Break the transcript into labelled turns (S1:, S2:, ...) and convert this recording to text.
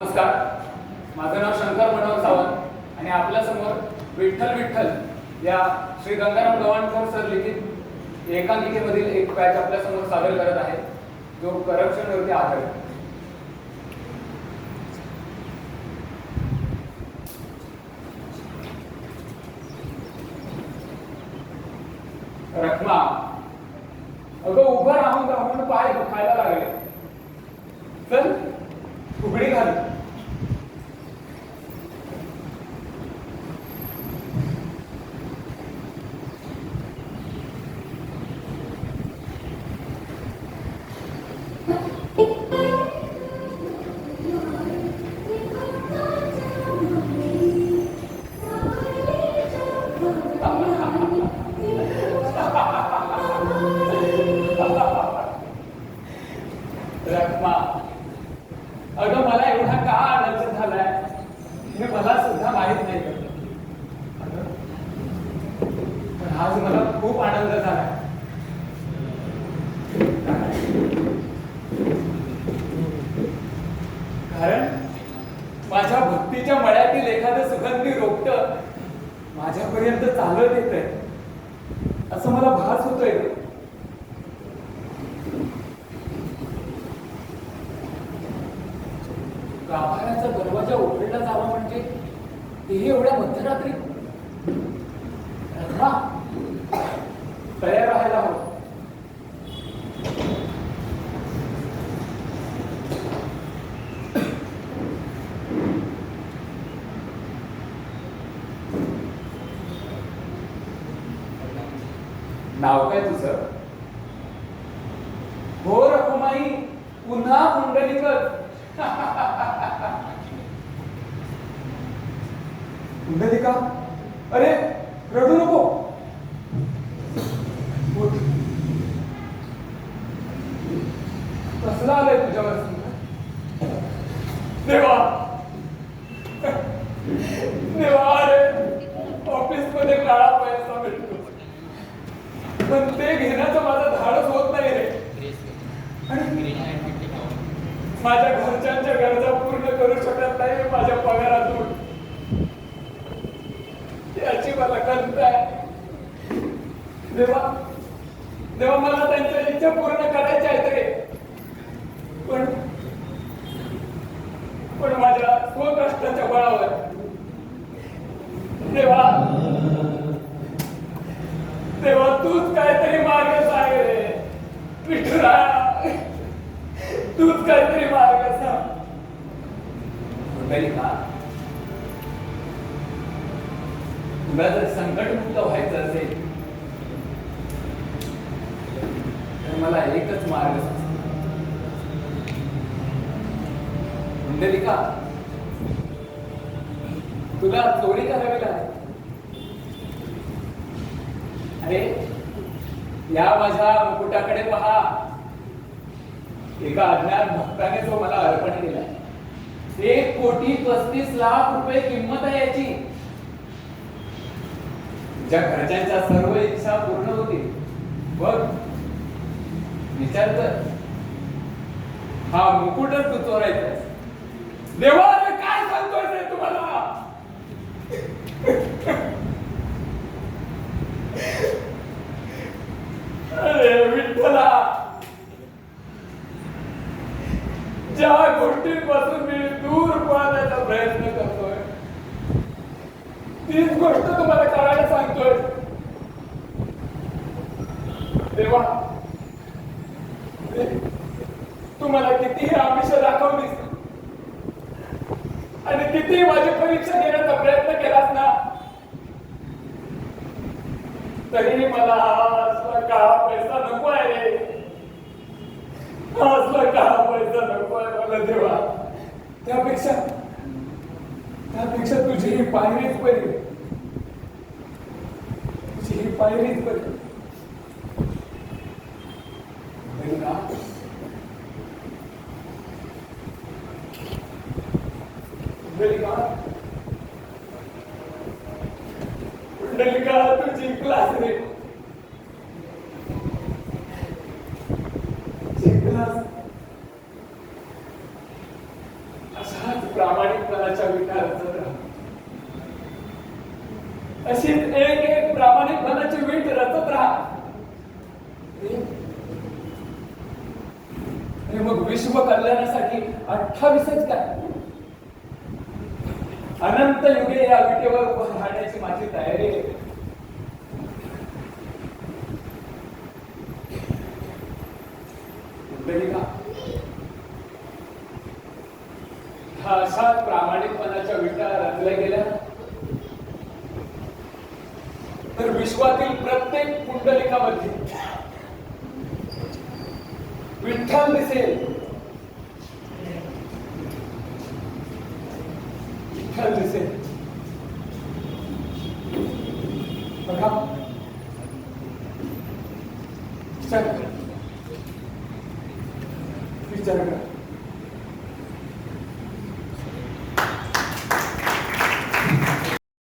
S1: नमस्कार. माझं नाव शंकर मनोहर सावंत आणि आपल्यासमोर विठ्ठल विठ्ठल या श्री गंगाराम गव्हाणकर सर लिखित एकांकिकेमधील एक पॅच आपल्यासमोर सादर करत आहे जो करप्शनवरती आधारित. आहे. रखमा अगं उभं राहून राहून पाय दुखायला लागले. चल उघडी घाल. रखमा. अगं मला एवढा का आनंद झालाय. हे मला सुद्धा माहीत नाही. पण आज मला खूप आनंद झालाय. कारण माझ्या भक्तीच्या मळ्यातील एखादं सुगंधी रोपट माझ्यापर्यंत चालत येत आहे असं मला भास होतोय. तेही एवढ्या मध्यरात्री रखमा, तयार राहायला हवं. नाव काय तुझं? हो रखुमाई पुन्हा कुंडलिकत कुंडलिका अरे रडू नको कसला आलंय तुझ्यावर देवा। देवा अरे ऑफिसमध्ये काळा पैसा भेटतो. पण ते घेण्याचं माझं धाडस होत नाही रे. आणि माझ्या घरच्यांच्या गरजा पूर्ण करू शकत नाही माझ्या पगारातून. मला खंत देवा देवा मला त्यांच्या इच्छा पूर्ण करायच्या आहेत रे. पण पण माझ्या स्वकष्टाच्या बळावर. देवा देवा तूच काहीतरी मार्ग सांग रे. विठुरा तूच काहीतरी मार्ग सांग. का तुला जर संकटमुक्त व्हायचं असेल तर मला एकच मार्ग सुचतो. कुंडलिका तुला चोरी करावी लागेल. अरे या माझ्या मुकुटाकडे पहा. एका अज्ञात भक्ताने जो मला अर्पण केला एक कोटी पस्तीस लाख रुपये किंमत आहे याची. ज्या घरच्यांच्या सर्व इच्छा पूर्ण होतील. बघ विचार हा मुकुटच तू चोरायचा देवा काय सांगतोय रे तुम्हाला? अरे विठ्ठला. ज्या गोष्टींपासून मी दूर पळण्याचा प्रयत्न करतोय तीच गोष्ट तुम्हाला करायला सांगतोय. देवा तुम्हाला कितीही आमिष दाखवलीस आणि कितीही माझी परीक्षा घेण्याचा प्रयत्न केलास ना तरीही मला असला का पैसा नको आहे रे? असला का पैसा नको आहे मला देवा? त्यापेक्षा त्यापेक्षा तुझी ही पायरीच बरी तुझी ही पायरीच बरी बरी ना? तू जिंकलास रे. जिंकलास अशाच प्रामाणिकपणाच्या विटा रचत राहा अशीच एक एक प्रामाणिकपणाची वीट रचत राहा आणि मग विश्व कल्याणासाठी अठ्ठावीसच काय? अनंत युगे या विटेवर उभं राहण्याची माझी तयारी आहे. हा प्रामाणिकपणाच्या विटा रचल्या गेल्या. तर विश्वातील प्रत्येक कुंडलिकामध्ये विठ्ठल दिसेल. Shall we say? Welcome. Stand. Please stand.